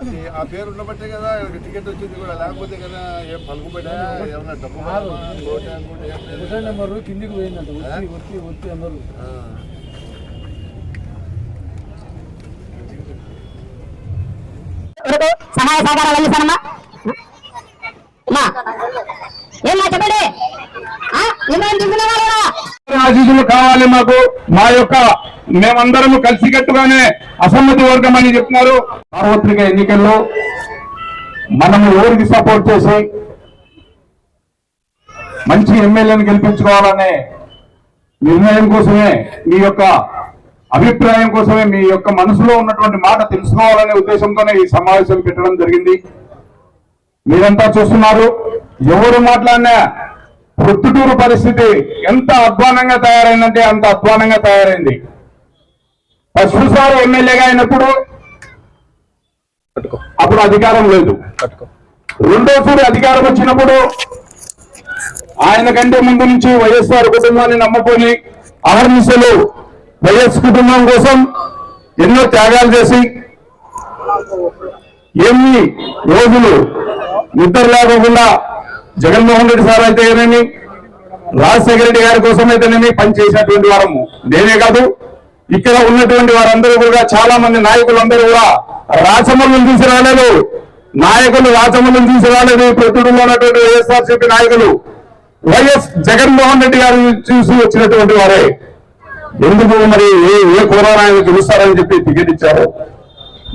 అది ఆ పేరు ఉండబట్టే కదా టికెట్ వచ్చింది కూడా. లేకపోతే కదా ఏం పలుకుబడా ఏమన్నా డబ్బు నెంబరు కిందికి పోయిందంట. అన్నారు. ఆ. కొరకు సహాయ సహకారాలు అమ్మా ఆశీస్సులు కావాలి మాకు. మా యొక్క మేమందరం కలిసికట్టుగానే అసమ్మతి వర్గం అని చెప్తున్నారు. సార్వత్రిక ఎన్నికల్లో మనము ఎవరికి సపోర్ట్ చేసి మంచి ఎమ్మెల్యేని గెలిపించుకోవాలనే నిర్ణయం కోసమే మీ యొక్క అభిప్రాయం కోసమే మీ యొక్క మనసులో ఉన్నటువంటి మాట తెలుసుకోవాలనే ఉద్దేశంతోనే ఈ సమావేశం పెట్టడం జరిగింది. మీరంతా చూస్తున్నారు. ఎవరు మాట్లాడినా ప్రొద్దుటూరు పరిస్థితి ఎంత అధ్వానంగా తయారైందంటే అంత అధ్వానంగా తయారైంది. ఫస్ట్ సారి ఎమ్మెల్యేగా అయినప్పుడు అప్పుడు అధికారం లేదు. రెండోసారి అధికారం వచ్చినప్పుడు ఆయన కంటే ముందు నుంచి వైఎస్ఆర్ కుటుంబాన్ని నమ్ముకొని అహర్నిశలు వైఎస్ కుటుంబం కోసం ఎన్నో త్యాగాలు చేసి ఎన్ని రోజులు నిద్ర లేకుండా జగన్మోహన్ రెడ్డి సార్ అయితే ఏమేమి రాజశేఖర రెడ్డి గారి కోసం అయితేనేమి పనిచేసినటువంటి వారము. నేనే కాదు ఇక్కడ ఉన్నటువంటి వారందరూ కూడా చాలా మంది నాయకులందరూ కూడా రాచమల్లు తీసి రాలేదు. నాయకులు రాచమల్లు తీసి రాలేదు. ప్రతిలో ఉన్నటువంటి వైఎస్ఆర్సీపీ నాయకులు వైఎస్ జగన్మోహన్ రెడ్డి గారు చూసి వచ్చినటువంటి వారే. ఎందుకు మరి ఏ ఏ కోరాయన గెలుస్తారని చెప్పి టికెట్ ఇచ్చారు?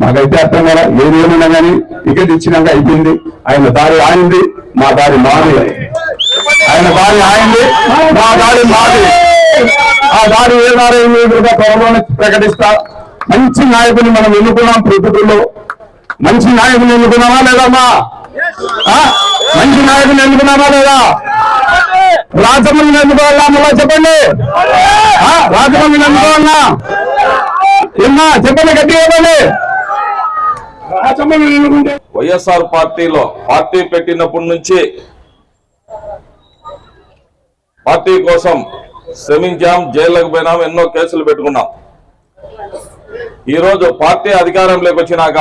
మాకైతే అర్థం కదా ఏది ఏమైనా కానీ టికెట్ ఇచ్చినాక అయిపోయింది. ఆయన దారి ఆయింది మా దారి మాది. ఆయన దారి ఆయింది మా దారి మాది. ఆ దారి ఏ దారి త్వరలోనే ప్రకటిస్తా. మంచి నాయకుని మనం ఎన్నుకున్నాం ప్రభుత్వంలో. మంచి నాయకుని ఎన్నుకున్నామా లేదమ్మా మంచి నాయకుని ఎన్నుకున్నామా లేదా? రాజమల్ని ఎన్నుకోవాలా మళ్ళా చెప్పండి. ఆ? రాజమల్ని ఎన్నుకోవాలా? ఏమ్మా చెప్పండి గట్టి చెప్పండి. వైఎస్ఆర్ పార్టీలో పార్టీ పెట్టినప్పటి నుంచి పార్టీ కోసం శ్రమించాం జైళ్ళకు పోయినాం ఎన్నో కేసులు పెట్టుకున్నాం. ఈరోజు పార్టీ అధికారంలోకి వచ్చినాక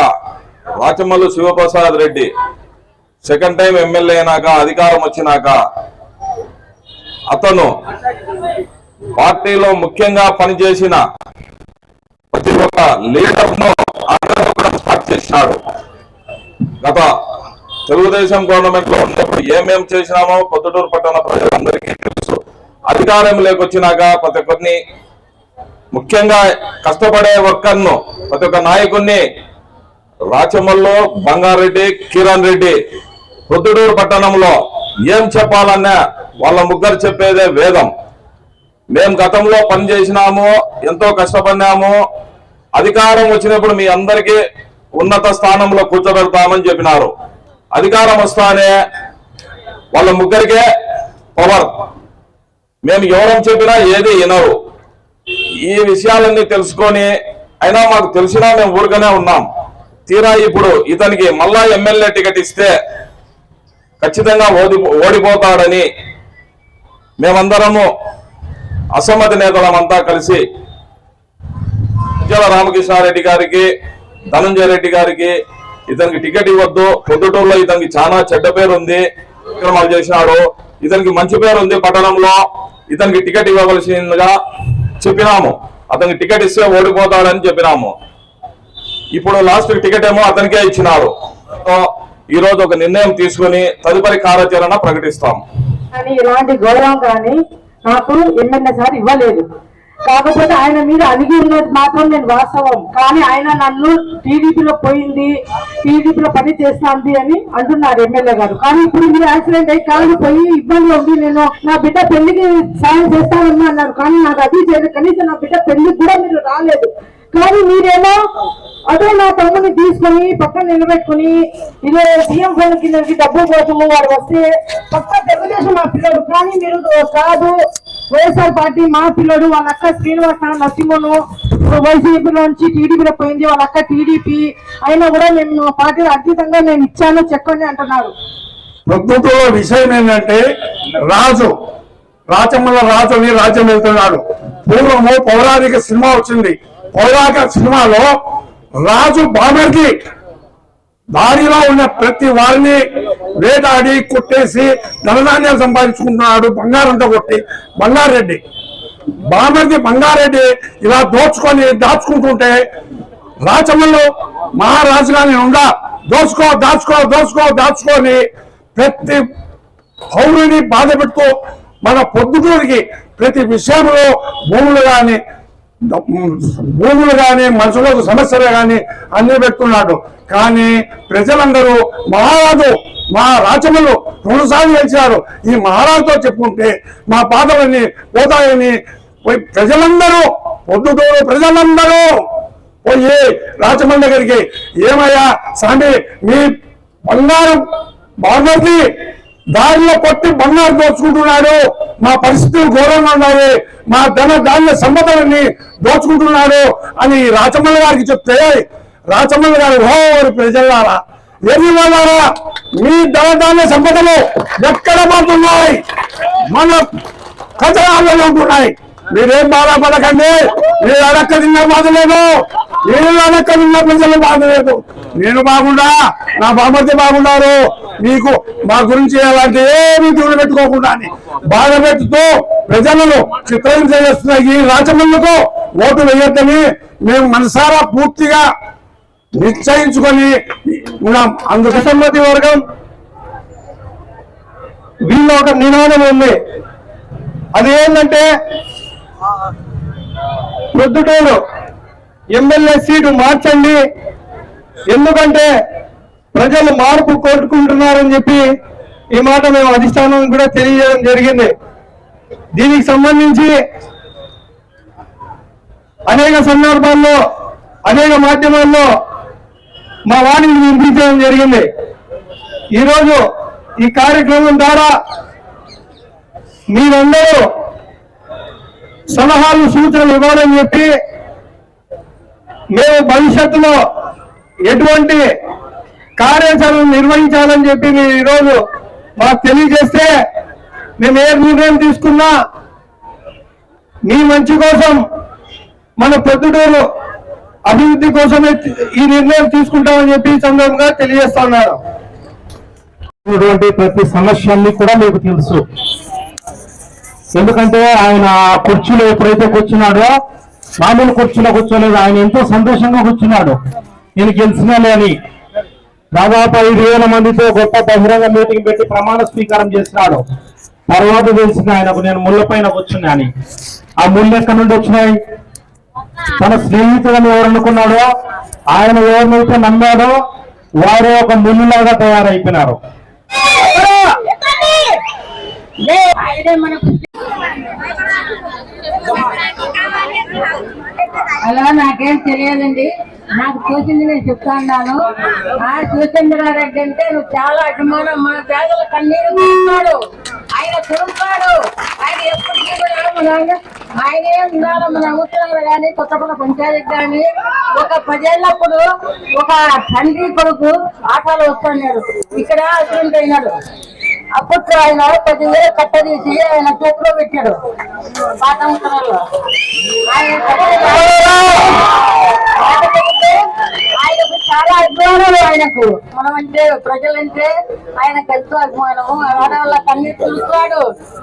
Rachamallu Sivaprasad Reddy second time MLA అయినాక అధికారం వచ్చినాక అతను పార్టీలో ముఖ్యంగా పనిచేసిన ప్రతి ఒక్క లీడర్ను ను కూడా స్టార్ట్ చేసినాడు. గత తెలుగుదేశం గవర్నమెంట్లో ఉన్నప్పుడు ఏమేం చేసినామో పొద్దుటూరు పట్టణ ప్రజలందరికీ తెలుసు. అధికారం లేకొచ్చినాక ప్రతి ఒక్కరిని ముఖ్యంగా కష్టపడే వర్కర్ను ప్రతి ఒక్క నాయకుడిని రాచమల్లు బంగారెడ్డి కిరణ్ రెడ్డి పొద్దుటూరు పట్టణంలో ఏం చెప్పాలన్నా వాళ్ళ ముగ్గురు చెప్పేదే వేదం. మేము గతంలో పనిచేసినాము ఎంతో కష్టపడినాము అధికారం వచ్చినప్పుడు మీ అందరికీ ఉన్నత స్థానంలో కూర్చోబెడతామని చెప్పినారు. అధికారం వస్తానే వాళ్ళ ముగ్గురికే పవర్. మేము ఎవరం చెప్పినా ఏది వినరు. ఈ విషయాలన్నీ తెలుసుకొని అయినా మాకు తెలిసినా మేము ఊరుగానే ఉన్నాం. తీరా ఇప్పుడు ఇతనికి మళ్ళా ఎమ్మెల్యే టికెట్ ఇస్తే ఖచ్చితంగా ఓడి ఓడిపోతాడని మేమందరము అసమ్మతి నేతలమంతా కలిసి ముత్యాల రామకృష్ణారెడ్డి గారికి ధనంజయ రెడ్డి గారికి ఇతనికి టికెట్ ఇవ్వద్దు. పొద్దుటూరులో ఇతనికి చాలా చెడ్డ పేరు ఉంది విక్రమాలు చేసినాడు. ఇతనికి మంచి పేరు ఉంది పట్టణంలో. ఇతనికి టికెట్ ఇవ్వవలసిందిగా చెప్పినాము. అతనికి టికెట్ ఇస్తే ఓడిపోతాడని చెప్పినాము. ఇప్పుడు లాస్ట్ టికెట్ ఏమో అతనికే ఇచ్చినారు. ఈ రోజు ఒక నిర్ణయం తీసుకుని తదుపరి కార్యాచరణ ప్రకటిస్తాం ఇలాంటి గౌరవం కానీ నాకు ఎమ్మెల్యే సార్ ఇవ్వలేదు. కాకపోతే ఆయన మీద అలిగి ఉన్నది మాత్రం నేను వాస్తవం. కానీ ఆయన నన్ను టీడీపీలో పోయింది టీడీపీలో పని చేస్తాంది అని అంటున్నారు ఎమ్మెల్యే గారు. కానీ ఇప్పుడు మీరు యాక్సిడెంట్ అయ్యి కాళ్ళు పోయి ఇబ్బందిలో ఉంది నేను నా బిడ్డ పెళ్ళికి సాయం చేస్తానని అన్నారు. కానీ నాకు అది చేయలేదు. కనీసం నా బిడ్డ పెళ్ళికి కూడా మీరు రాలేదు. కానీ మీరేమో అదే నా తమ్ముని తీసుకొని పక్కన నిలబెట్టుకుని ఇదే సీఎం ఫోన్ కిందకి డబ్బు కోసము వాడు వస్తే పక్క తెలుగుదేశం మా పిల్లడు. కానీ మీరు కాదు. వైఎస్ఆర్ పార్టీ మా పిల్లడు వాళ్ళ అక్క శ్రీనివాస నరసింహను వైసీపీ నుంచి టీడీపీలో పోయింది వాళ్ళ అక్క టీడీపీ. అయినా కూడా మేము పార్టీలో అతీతంగా నేను ఇచ్చాను చెప్పండి అంటున్నారు. ప్రభుత్వంలో విషయం ఏంటంటే రాజు రాచమ్మల రాజుని రాజ్యం వెళ్తున్నాడు. పూర్వము పౌరాణిక సినిమా వచ్చింది. పౌరాణిక సినిమాలో రాజు బామర్కి దారిలో ఉన్న ప్రతి వారిని వేటాడి కొట్టేసి ధనధాన్యాలు సంపాదించుకుంటున్నాడు బంగారంతో కొట్టి బంగారెడ్డి. బామర్ది బంగారెడ్డి ఇలా దోచుకొని దాచుకుంటుంటే రాచమల్లు మహారాజుగా నేను ఉండా దోచుకో దాచుకో దోచుకో దాచుకొని ప్రతి పౌరుని బాధ పెడుతూ మన పొద్దుటూరికి ప్రతి విషయంలో భూములు కానీ భూములు కానీ మనుషులకు సమస్యలు కానీ అన్ని పెట్టుకున్నాడు కానీ ప్రజలందరూ మహారాజు మా రాచములు రెండుసార్లు గెలిచారు. ఈ మహారాజుతో చెప్పుకుంటే మా పాదలన్నీ పోతాయని పోయి ప్రజలందరూ పొద్దుటూరు ప్రజలందరూ పోయి రాచమల్లి దగ్గరికి ఏమయ్యా స్వామి మీ బంగారం బాగుంది దారిలో కొట్టి బంగారు దోచుకుంటున్నాడు. మా పరిస్థితులు ఘోరంగా ఉన్నాయి. మా ధన ధాన్య సంపదలన్నీ దోచుకుంటున్నాడు అని రాచమల్ల గారికి చెప్తే రాచమల్లి గారు ఓరి ప్రజలారా ఎన్ని వాళ్ళారా? మీ ధన సంపదలు ఎక్కడ పడుతున్నాయి మన ఖజనాల్లో ఉంటున్నాయి. మీరేం బాధపడకండి. మీరు అడక్క తిన్న బాధ లేదు. నేను అడక్క తిన్న ప్రజలు బాధ లేదు. నేను బాగుండా నా బామర్తి బాగున్నారు. మీకు మా గురించి అలాంటి ఏమీ దూరం పెట్టుకోకుండా బాధ పెట్టుతూ ప్రజలను చిత్రం చేస్తున్న ఈ రాజమల్లుకు ఓటు వేయొద్దని మేము మనసారా పూర్తిగా నిశ్చయించుకొని ఉన్నాం. అందుకు సమ్మతి వర్గం వీళ్ళు ఒక నినాదం ఉంది. అది ఏంటంటే ప్రొద్దుటూరు ఎమ్మెల్యే సీటు మార్చండి. ఎందుకంటే ప్రజలు మార్పు కోరుకుంటున్నారని చెప్పి ఈ మాట మేము అధిష్టానం కూడా తెలియజేయడం జరిగింది. దీనికి సంబంధించి అనేక సందర్భాల్లో అనేక మాధ్యమాల్లో మా వాణిని వినిపించడం జరిగింది. ఈరోజు ఈ కార్యక్రమం ద్వారా మీరందరూ సలహాలు సూచనలు ఇవ్వాలని చెప్పి మేము భవిష్యత్తులో ఎటువంటి కార్యాచరణ నిర్వహించాలని చెప్పి మీరు ఈరోజు మాకు తెలియజేస్తే మేము ఏ నిర్ణయం తీసుకున్నా మీ మంచి కోసం మన పొద్దుటూరు అభివృద్ధి కోసమే ఈ నిర్ణయం తీసుకుంటామని చెప్పి ఈ సందర్భంగా తెలియజేస్తున్నారు ప్రతి సమస్యల్ని కూడా మీకు తెలుసు. ఎందుకంటే ఆయన ఆ కుర్చీలో ఎప్పుడైతే కూర్చున్నాడో మామూలు కుర్చీలో కూర్చోలేదు ఆయన ఎంతో సంతోషంగా కూర్చున్నాడు. నేను గెలిచినాలే అని. దాదాపు ఐదు వేల మందితో గొప్ప బహిరంగ మీటింగ్ పెట్టి ప్రమాణ స్వీకారం చేసినాడు. తర్వాత తెలిసిన ఆయనకు నేను ముళ్ళ పైన కూర్చున్నాను. అని ఆ ముళ్ళు ఎక్కడి నుండి వచ్చినాయి? తన స్నేహితులను ఎవరనుకున్నాడో ఆయన ఎవరినైతే నమ్మాడో వారే ఒక ముళ్ళులాగా తయారైపోయినారు. అలా నాకేం తెలియదండి. నాకు చూసింది నేను చెప్తా ఉన్నాను. ఆ శివచంద్రారెడ్డి అంటే నువ్వు చాలా అభిమానం. మన పేదల కన్నీరు ఉన్నాడు ఆయన తుడుస్తాడు ఆయన ఎప్పటికీ కూడా ఆయనే ఉన్నారు మన అవసరాలు కానీ కొత్తపల్లి పంచాయతీ కానీ ఒక పదేళ్ళప్పుడు ఒక తండ్రి కొడుకు ఆటోలో వస్తున్నాడు. ఇక్కడ యాక్సిడెంట్ అయినాడు. అప్పట్లో ఆయన పదివేలు కట్ట తీసి ఆయన చేతిలో పెట్టాడు. పాత సంవత్సరాల్లో ఆయన చాలా అభిమానులు ఆయనకు. మనం అంటే ప్రజలంటే ఆయనకు ఎంతో అభిమానము. ఆడవాళ్ళ కన్నీరు చూస్తాడు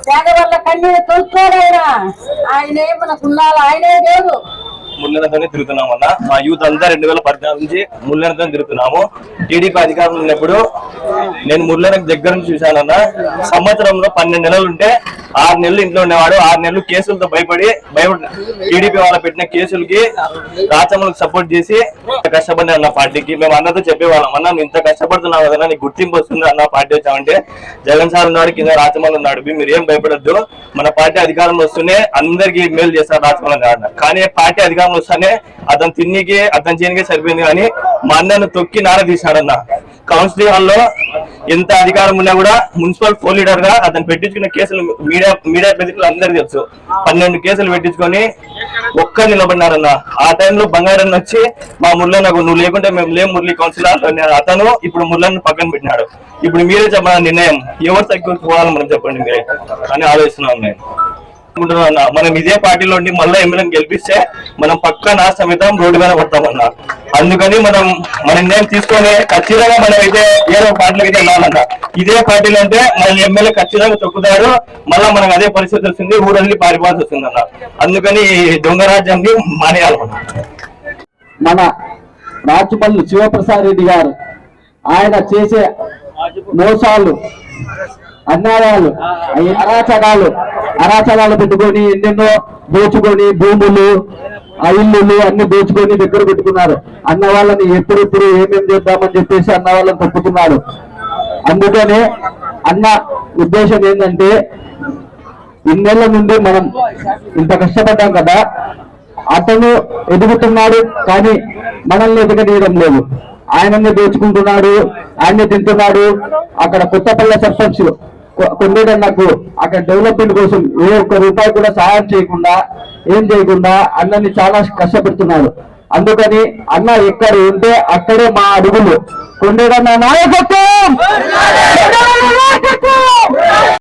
పేదవాళ్ళ కన్నీరు చూస్తాడు ఆయన. ఆయనే మనకు ఉండాలి ఆయనే దేవుడు. ముల్లెనతోనే తిరుగుతున్నాం అన్న. మా యూత్ అంతా రెండు వేల పద్నాలుగు నుంచి ముల్లెనతో తిరుగుతున్నాము. టీడీపీ అధికారంలో ఉన్నప్పుడు నేను ముల్లెనకు దగ్గర నుంచి చూశానన్న. సంవత్సరంలో పన్నెండు నెలలు ఉంటే ఆరు నెలలు ఇంట్లో ఉండేవాడు. ఆరు నెలలు కేసులతో భయపడి భయపడి టీడీపీ వాళ్ళ పెట్టిన కేసులకి రాచమ్మలకు సపోర్ట్ చేసి కష్టపడి అన్న పార్టీకి. మేము అన్నతో చెప్పేవాళ్ళం అన్న నువ్వు ఇంత కష్టపడుతున్నావు కదా నీకు గుర్తింపు వస్తుంది అన్న పార్టీ వచ్చామంటే జగన్ సార్ ఉన్నాడు కింద రాచమల్లి ఉన్నాడు. మీరు ఏం భయపడద్దు. మన పార్టీ అధికారంలో వస్తూనే అందరికి మేలు చేస్తారు రాచమల్లి అన్న. కానీ పార్టీ అధికారంలో వస్తానే అతను తిన్నికి అర్థం చేయనికే సరిపోయింది కానీ మా అన్నను తొక్కి నార తీశాడన్న కౌన్సిలింగ్ హాల్లో ఎంత అధికారం ఉన్నా కూడా మున్సిపల్ ఫోర్ లీడర్గా అతను పెట్టించుకున్న కేసులు మీడియా మీడియా ప్రతినిధులు అందరికీ తెలుసు. పన్నెండు కేసులు పెట్టించుకొని ఒక్క నిలబడినారన్న. ఆ టైంలో బంగారన్న వచ్చి మా మురళన్నకు నువ్వు లేకుంటే మేము లేం మురళి కౌన్సిలర్ అతను ఇప్పుడు మురళన్న పక్కన పెట్టినాడు. ఇప్పుడు మీరే చెప్పిన నిర్ణయం. ఎవరు తగ్గిపోవాలని మనం చెప్పండి మీరే అని ఆలోచిస్తున్నాం నేను మనం ఇదే పార్టీలో ఉండి మళ్ళీ ఎమ్మెల్యేని గెలిపిస్తే మనం పక్కన సమితం రోడ్డు మీద పడతామన్నా అందుకని మనం మన నిర్ణయం తీసుకొని ఖచ్చితంగా మనం అయితే ఏదో పార్టీలకు అయితే వెళ్ళాలన్నా. ఇదే పార్టీలు అంటే మన ఎమ్మెల్యే ఖచ్చితంగా తొక్కుతారు మళ్ళీ మనకు అదే పరిస్థితి వస్తుంది ఊరల్లి పారిపోవాల్సి వస్తుందన్న. అందుకని దొంగరాజ్యాన్ని దొంగ మానేయాలన్నా. మన రాజుపల్లి శివప్రసాద్ రెడ్డి గారు ఆయన చేసే మోసాలు అన్యాయాలు అరాచకాలు అరాచకాలు పెట్టుకొని ఎన్నెన్నో దోచుకొని భూములు ఆ ఇల్లులు అన్ని దోచుకొని దగ్గర పెట్టుకున్నారు. అన్న వాళ్ళని ఎప్పుడెప్పుడు ఏమేమి చేద్దామని చెప్పేసి అన్న వాళ్ళని తప్పుతున్నారు అందుకనే అన్న ఉద్దేశం ఏంటంటే ఇన్నేళ్ళ నుండి మనం ఇంత కష్టపడ్డాం కదా అతను ఎదుగుతున్నాడు కానీ మనల్ని ఎదగనీయడం లేదు. ఆయనన్నే దోచుకుంటున్నాడు ఆయన్నే తింటున్నాడు. అక్కడ కొత్తపల్లె సర్పంచ్ కొండేటన్నకు అక్కడ డెవలప్మెంట్ కోసం ఏ ఒక్క రూపాయి కూడా సహాయం చేయకుండా ఏం చేయకుండా అన్నని చాలా కష్టపెడుతున్నారు. అందుకని అన్న ఎక్కడ ఉంటే అక్కడే మా అడుగులు. కొండేడన్న నాయకత్వం!